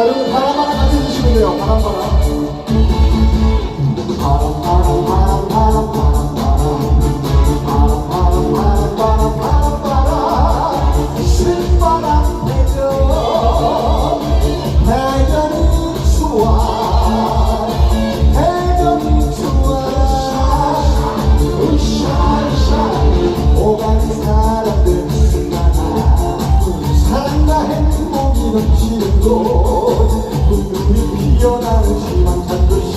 자, 여러분 바람 하나 같이 해주시면 돼요. 바람 바람. 거칠은 꽃 분명히 피어나는 희망 잔듯이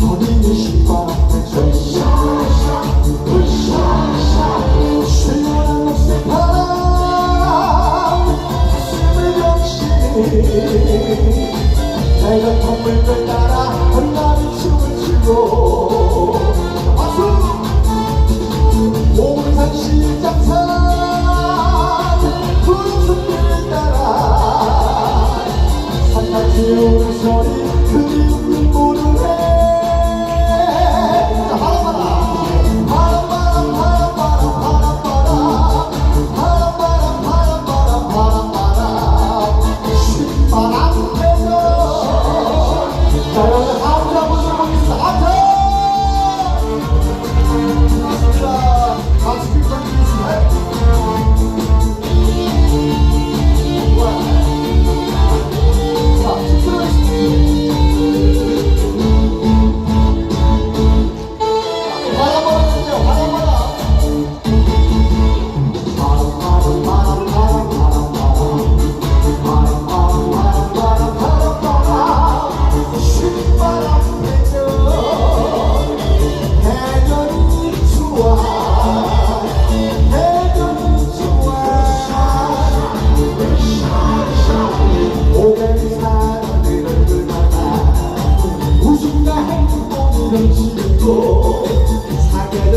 거리는 신바람에 절시 시원한 녹색 바람 가슴을 역시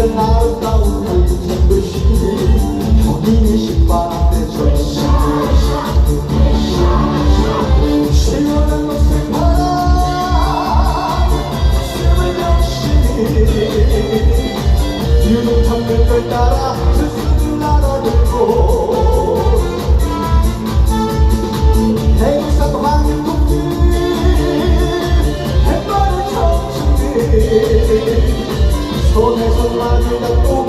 house, Almighty, the Lord.